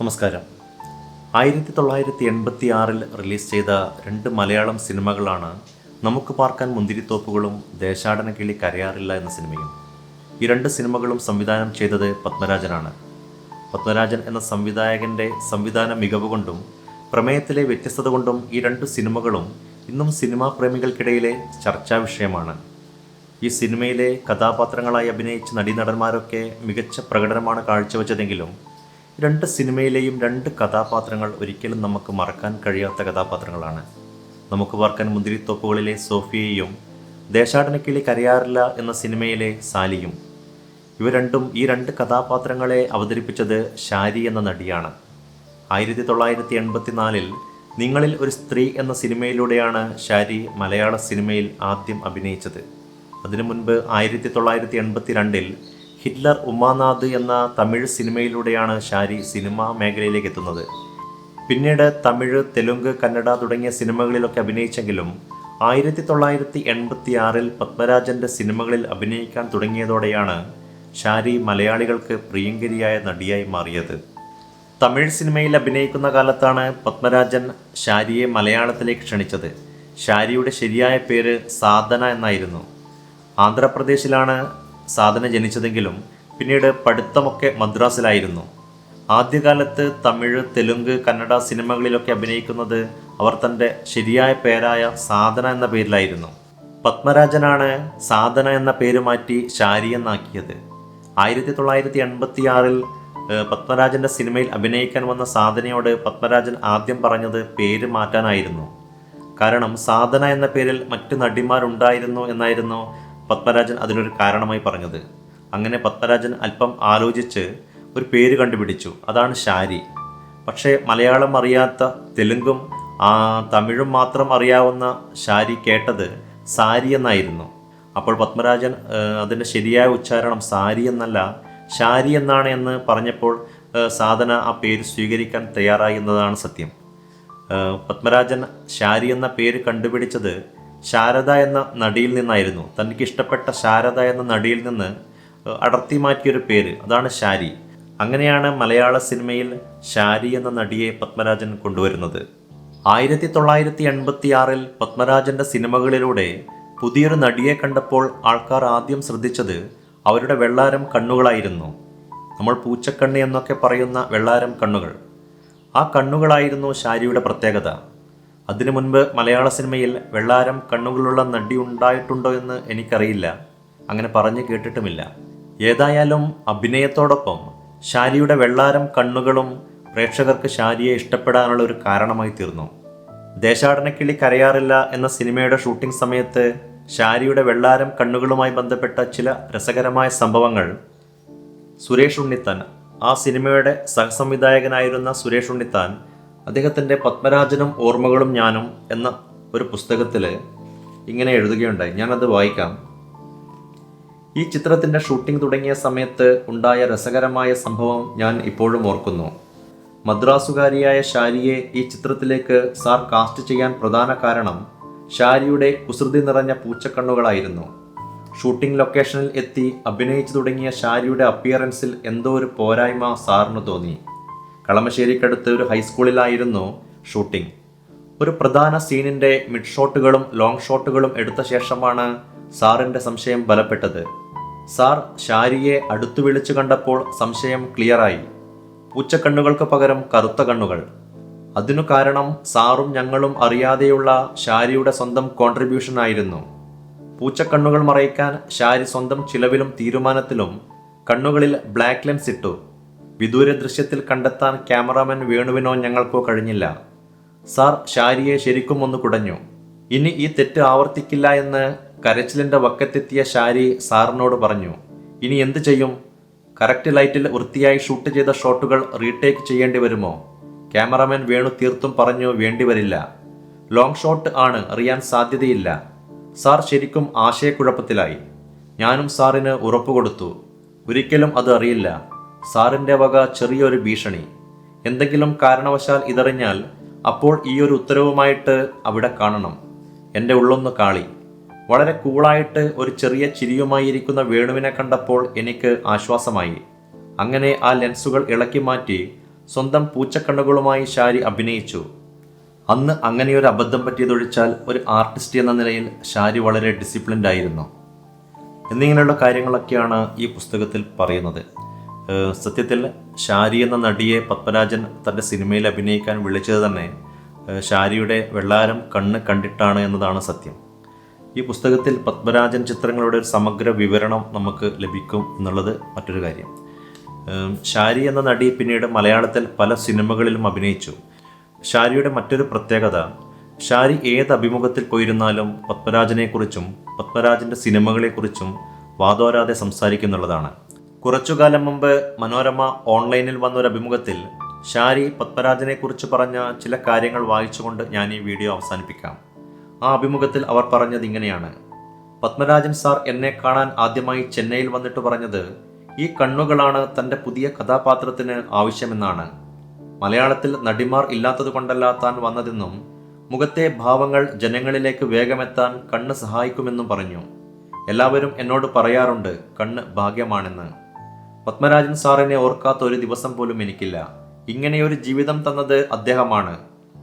നമസ്കാരം. ആയിരത്തി തൊള്ളായിരത്തി എൺപത്തി ആറിൽ റിലീസ് ചെയ്ത രണ്ട് മലയാളം സിനിമകളാണ് നമുക്ക് പാർക്കാൻ മുന്തിരിത്തോപ്പുകളും ദേശാടന കിളി കരയാറില്ല എന്ന സിനിമയും. ഈ രണ്ട് സിനിമകളും സംവിധാനം ചെയ്തത് പത്മരാജനാണ്. പത്മരാജൻ എന്ന സംവിധായകന്റെ സംവിധാന മികവ് കൊണ്ടും പ്രമേയത്തിലെ വ്യത്യസ്തത കൊണ്ടും ഈ രണ്ട് സിനിമകളും ഇന്നും സിനിമാ പ്രേമികൾക്കിടയിലെ ചർച്ചാ വിഷയമാണ്. ഈ സിനിമയിലെ കഥാപാത്രങ്ങളായി അഭിനയിച്ച നടീനടന്മാരൊക്കെ മികച്ച പ്രകടനമാണ് കാഴ്ചവെച്ചതെങ്കിലും രണ്ട് സിനിമയിലെയും രണ്ട് കഥാപാത്രങ്ങൾ ഒരിക്കലും നമുക്ക് മറക്കാൻ കഴിയാത്ത കഥാപാത്രങ്ങളാണ്. നമുക്ക് വർക്കൻ മുന്തിരിത്തോപ്പുകളിലെ സോഫിയയും ദേശാടനക്കിളി കരയാറില്ല എന്ന സിനിമയിലെ സാലിയും. ഇവ രണ്ടും ഈ രണ്ട് കഥാപാത്രങ്ങളെ അവതരിപ്പിച്ചത് ഷാരി എന്ന നടിയാണ്. ആയിരത്തി തൊള്ളായിരത്തി എൺപത്തിനാലിൽ നിങ്ങളിൽ ഒരു സ്ത്രീ എന്ന സിനിമയിലൂടെയാണ് ഷാരി മലയാള സിനിമയിൽ ആദ്യം അഭിനയിച്ചത്. അതിനു മുൻപ് ആയിരത്തി തൊള്ളായിരത്തി എൺപത്തി രണ്ടിൽ ഹിറ്റ്ലർ ഉമാനാഥ് എന്ന തമിഴ് സിനിമയിലൂടെയാണ് ഷാരി സിനിമാ മേഖലയിലേക്ക് എത്തുന്നത്. പിന്നീട് തമിഴ് തെലുങ്ക് കന്നഡ തുടങ്ങിയ സിനിമകളിലൊക്കെ അഭിനയിച്ചെങ്കിലും ആയിരത്തി തൊള്ളായിരത്തി എൺപത്തി ആറിൽ പത്മരാജന്റെ സിനിമകളിൽ അഭിനയിക്കാൻ തുടങ്ങിയതോടെയാണ് ഷാരി മലയാളികൾക്ക് പ്രിയങ്കരിയായ നടിയായി മാറിയത്. തമിഴ് സിനിമയിൽ അഭിനയിക്കുന്ന കാലത്താണ് പത്മരാജൻ ഷാരിയെ മലയാളത്തിലേക്ക് ക്ഷണിച്ചത്. ഷാരിയുടെ ശരിയായ പേര് സാധന എന്നായിരുന്നു. ആന്ധ്രാപ്രദേശിലാണ് സാധന ജനിച്ചതെങ്കിലും പിന്നീട് പഠിത്തമൊക്കെ മദ്രാസിലായിരുന്നു. ആദ്യകാലത്ത് തമിഴ് തെലുങ്ക് കന്നഡ സിനിമകളിലൊക്കെ അഭിനയിക്കുന്നത് അവർ തന്റെ ശരിയായ പേരായ സാധന എന്ന പേരിലായിരുന്നു. പത്മരാജനാണ് സാധന എന്ന പേര് മാറ്റി ഷാരി എന്നാക്കിയത്. ആയിരത്തി തൊള്ളായിരത്തി എൺപത്തി ആറിൽ പത്മരാജന്റെ സിനിമയിൽ അഭിനയിക്കാൻ വന്ന സാധനയോട് പത്മരാജൻ ആദ്യം പറഞ്ഞത് പേര് മാറ്റാനായിരുന്നു. കാരണം സാധന എന്ന പേരിൽ മറ്റു നടിമാരുണ്ടായിരുന്നു എന്നായിരുന്നു പത്മരാജൻ അതിനൊരു കാരണമായി പറഞ്ഞത്. അങ്ങനെ പത്മരാജൻ അല്പം ആലോചിച്ച് ഒരു പേര് കണ്ടുപിടിച്ചു. അതാണ് ശാരി. പക്ഷേ മലയാളം അറിയാത്ത തെലുങ്കും ആ, തമിഴും മാത്രം അറിയാവുന്ന ശാരി കേട്ടത് സാരി എന്നായിരുന്നു. അപ്പോൾ പത്മരാജൻ അതിന്റെ ശരിയായ ഉച്ചാരണം സാരി എന്നല്ല ശാരി എന്നാണ് എന്ന് പറഞ്ഞപ്പോൾ സാധന ആ പേര് സ്വീകരിക്കാൻ തയ്യാറായി എന്നതാണ് സത്യം. പത്മരാജൻ ശാരി എന്ന പേര് കണ്ടുപിടിച്ചത് ശാരദ എന്ന നടിയിൽ നിന്നായിരുന്നു. തനിക്ക് ഇഷ്ടപ്പെട്ട ശാരദ എന്ന നടിയിൽ നിന്ന് അടർത്തി മാറ്റിയൊരു പേര്. അതാണ് ശാരി. അങ്ങനെയാണ് മലയാള സിനിമയിൽ ശാരി എന്ന നടിയെ പത്മരാജൻ കൊണ്ടുവരുന്നത്. ആയിരത്തി തൊള്ളായിരത്തി എൺപത്തി ആറിൽ പത്മരാജന്റെ സിനിമകളിലൂടെ പുതിയൊരു നടിയെ കണ്ടപ്പോൾ ആൾക്കാർ ആദ്യം ശ്രദ്ധിച്ചത് അവരുടെ വെള്ളാരം കണ്ണുകളായിരുന്നു. നമ്മൾ പൂച്ചക്കണ്ണി എന്നൊക്കെ പറയുന്ന വെള്ളാരം കണ്ണുകൾ. ആ കണ്ണുകളായിരുന്നു ശാരിയുടെ പ്രത്യേകത. അതിനു മുൻപ് മലയാള സിനിമയിൽ വെള്ളാരം കണ്ണുകളുള്ള നടി ഉണ്ടായിട്ടുണ്ടോ എന്ന് എനിക്കറിയില്ല. അങ്ങനെ പറഞ്ഞു കേട്ടിട്ടുമില്ല. ഏതായാലും അഭിനയത്തോടൊപ്പം ഷാരിയുടെ വെള്ളാരം കണ്ണുകളും പ്രേക്ഷകർക്ക് ഷാരിയെ ഇഷ്ടപ്പെടാനുള്ള ഒരു കാരണമായി തീർന്നു. ദേശാടനക്കിളി കരയാറില്ല എന്ന സിനിമയുടെ ഷൂട്ടിംഗ് സമയത്ത് ഷാരിയുടെ വെള്ളാരം കണ്ണുകളുമായി ബന്ധപ്പെട്ട ചില രസകരമായ സംഭവങ്ങൾ സുരേഷ് ഉണ്ണിത്താൻ ആ സിനിമയുടെ സഹസംവിധായകനായിരുന്ന സുരേഷ് ഉണ്ണിത്താൻ അദ്ദേഹത്തിന്റെ പത്മരാജനും ഓർമ്മകളും ഞാനും എന്ന ഒരു പുസ്തകത്തിൽ ഇങ്ങനെ എഴുതുകയുണ്ടായി. ഞാനത് വായിക്കാം. ഈ ചിത്രത്തിന്റെ ഷൂട്ടിംഗ് തുടങ്ങിയ സമയത്ത് ഉണ്ടായ രസകരമായ സംഭവം ഞാൻ ഇപ്പോഴും ഓർക്കുന്നു. മദ്രാസുകാരിയായ ഷാരിയെ ഈ ചിത്രത്തിലേക്ക് സാർ കാസ്റ്റ് ചെയ്യാൻ പ്രധാന കാരണം ഷാരിയുടെ കുസൃതി നിറഞ്ഞ പൂച്ചക്കണ്ണുകളായിരുന്നു. ഷൂട്ടിംഗ് ലൊക്കേഷനിൽ എത്തി അഭിനയിച്ചു തുടങ്ങിയ ഷാരിയുടെ അപ്പിയറൻസിൽ എന്തോ ഒരു പോരായ്മ സാറിന് തോന്നി. കളമശ്ശേരിക്കടുത്ത് ഒരു ഹൈസ്കൂളിലായിരുന്നു ഷൂട്ടിംഗ് ഒരു പ്രധാന സീനിന്റെ മിഡ് ഷോട്ടുകളും ലോങ് ഷോട്ടുകളും എടുത്ത ശേഷമാണ് സാറിന്റെ സംശയം ബലപ്പെട്ടത്. സാർ ഷാരിയെ അടുത്തു വിളിച്ചു കണ്ടപ്പോൾ സംശയം ക്ലിയറായി പൂച്ചക്കണ്ണുകൾക്ക് പകരം കറുത്ത കണ്ണുകൾ. അതിനു കാരണം സാറും ഞങ്ങളും അറിയാതെയുള്ള ഷാരിയുടെ സ്വന്തം കോൺട്രിബ്യൂഷൻ ആയിരുന്നു. പൂച്ചക്കണ്ണുകൾ മറയ്ക്കാൻ ഷാരി സ്വന്തം ചിലവിലും തീരുമാനത്തിലും കണ്ണുകളിൽ ബ്ലാക്ക് ലെൻസ് ഇട്ടു. വിദൂര ദൃശ്യത്തിൽ കണ്ടെത്താൻ ക്യാമറാമാൻ വേണുവിനോ ഞങ്ങൾക്കോ കഴിഞ്ഞില്ല. സാർ ഷാരിയെ ശരിക്കും ഒന്ന് കുടഞ്ഞു. ഇനി ഈ തെറ്റ് ആവർത്തിക്കില്ല എന്ന് കരച്ചിലിന്റെ വക്കത്തെത്തിയ ഷാരി സാറിനോട് പറഞ്ഞു. ഇനി എന്ത് ചെയ്യും? കറക്റ്റ് ലൈറ്റിൽ വൃത്തിയായി ഷൂട്ട് ചെയ്ത ഷോട്ടുകൾ റീടേക്ക് ചെയ്യേണ്ടി വരുമോ? ക്യാമറാമാൻ വേണു തീർത്തും പറഞ്ഞു വേണ്ടിവരില്ല ലോങ് ഷോട്ട് ആണ് അറിയാൻ സാധ്യതയില്ല. സാർ ശരിക്കും ആശയക്കുഴപ്പത്തിലായി. ഞാനും സാറിന് ഉറപ്പ് കൊടുത്തു. ഒരിക്കലും അത് അറിയില്ല. സാറിന്റെ വക ചെറിയൊരു ഭീഷണി. എന്തെങ്കിലും കാരണവശാൽ ഇതറിഞ്ഞാൽ അപ്പോൾ ഈ ഒരു ഉത്തരവുമായിട്ട് അവിടെ കാണണം. എന്റെ ഉള്ളൊന്ന് കാളി. വളരെ കൂളായിട്ട് ഒരു ചെറിയ ചിരിയുമായി ഇരിക്കുന്ന വേണുവിനെ കണ്ടപ്പോൾ എനിക്ക് ആശ്വാസമായി. അങ്ങനെ ആ ലെൻസുകൾ ഇളക്കി മാറ്റി സ്വന്തം പൂച്ചക്കണ്ണുകളുമായി ഷാരി അഭിനയിച്ചു. അന്ന് അങ്ങനെ ഒരു അബദ്ധം പറ്റിയതൊഴിച്ചാൽ ഒരു ആർട്ടിസ്റ്റ് എന്ന നിലയിൽ ഷാരി വളരെ ഡിസിപ്ലിൻഡ് ആയിരുന്നു എന്നിങ്ങനെയുള്ള കാര്യങ്ങളൊക്കെയാണ് ഈ പുസ്തകത്തിൽ പറയുന്നത്. സത്യത്തിൽ ഷാരി എന്ന നടിയെ പത്മരാജൻ തന്റെ സിനിമയിൽ അഭിനയിക്കാൻ വിളിച്ചത് തന്നെ ഷാരിയുടെ വെള്ളാരം കണ്ണ് കണ്ടിട്ടാണ് എന്നതാണ് സത്യം. ഈ പുസ്തകത്തിൽ പത്മരാജൻ ചിത്രങ്ങളുടെ ഒരു സമഗ്ര വിവരണം നമുക്ക് ലഭിക്കും എന്നുള്ളത് മറ്റൊരു കാര്യം. ഷാരി എന്ന നടി പിന്നീട് മലയാളത്തിൽ പല സിനിമകളിലും അഭിനയിച്ചു. ഷാരിയുടെ മറ്റൊരു പ്രത്യേകത ഷാരി ഏത് അഭിമുഖത്തിൽ പോയിരുന്നാലും പത്മരാജനെക്കുറിച്ചും പത്മരാജന്റെ സിനിമകളെക്കുറിച്ചും വാദോരാതെ സംസാരിക്കുന്നുള്ളതാണ്. കുറച്ചുകാലം മുമ്പ് മനോരമ ഓൺലൈനിൽ വന്നൊരു അഭിമുഖത്തിൽ ഷാരി പത്മരാജനെ കുറിച്ച് പറഞ്ഞ ചില കാര്യങ്ങൾ വായിച്ചുകൊണ്ട് ഞാൻ ഈ വീഡിയോ അവസാനിപ്പിക്കാം. ആ അഭിമുഖത്തിൽ അവർ പറഞ്ഞത് ഇങ്ങനെയാണ്. പത്മരാജൻ സാർ എന്നെ കാണാൻ ആദ്യമായി ചെന്നൈയിൽ വന്നിട്ട് പറഞ്ഞത് ഈ കണ്ണുകളാണ് തന്റെ പുതിയ കഥാപാത്രത്തിന് ആവശ്യമെന്നാണ്. മലയാളത്തിൽ നടിമാർ ഇല്ലാത്തത് കൊണ്ടല്ല താൻ വന്നതെന്നും മുഖത്തെ ഭാവങ്ങൾ ജനങ്ങളിലേക്ക് വേഗമെത്താൻ കണ്ണ് സഹായിക്കുമെന്നും പറഞ്ഞു. എല്ലാവരും എന്നോട് പറയാറുണ്ട് കണ്ണ് ഭാഗ്യമാണെന്ന്. പത്മരാജൻ സാറിനെ ഓർക്കാത്ത ഒരു ദിവസം പോലും എനിക്കില്ല. ഇങ്ങനെയൊരു ജീവിതം തന്നത് അദ്ദേഹമാണ്.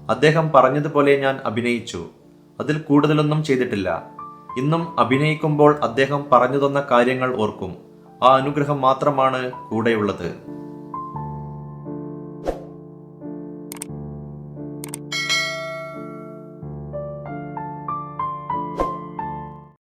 അദ്ദേഹം പറഞ്ഞതുപോലെ ഞാൻ അഭിനയിച്ചു. അതിൽ കൂടുതലൊന്നും ചെയ്തിട്ടില്ല. ഇന്നും അഭിനയിക്കുമ്പോൾ അദ്ദേഹം പറഞ്ഞു തന്ന കാര്യങ്ങൾ ഓർക്കും. ആ അനുഗ്രഹം മാത്രമാണ് കൂടെയുള്ളത്.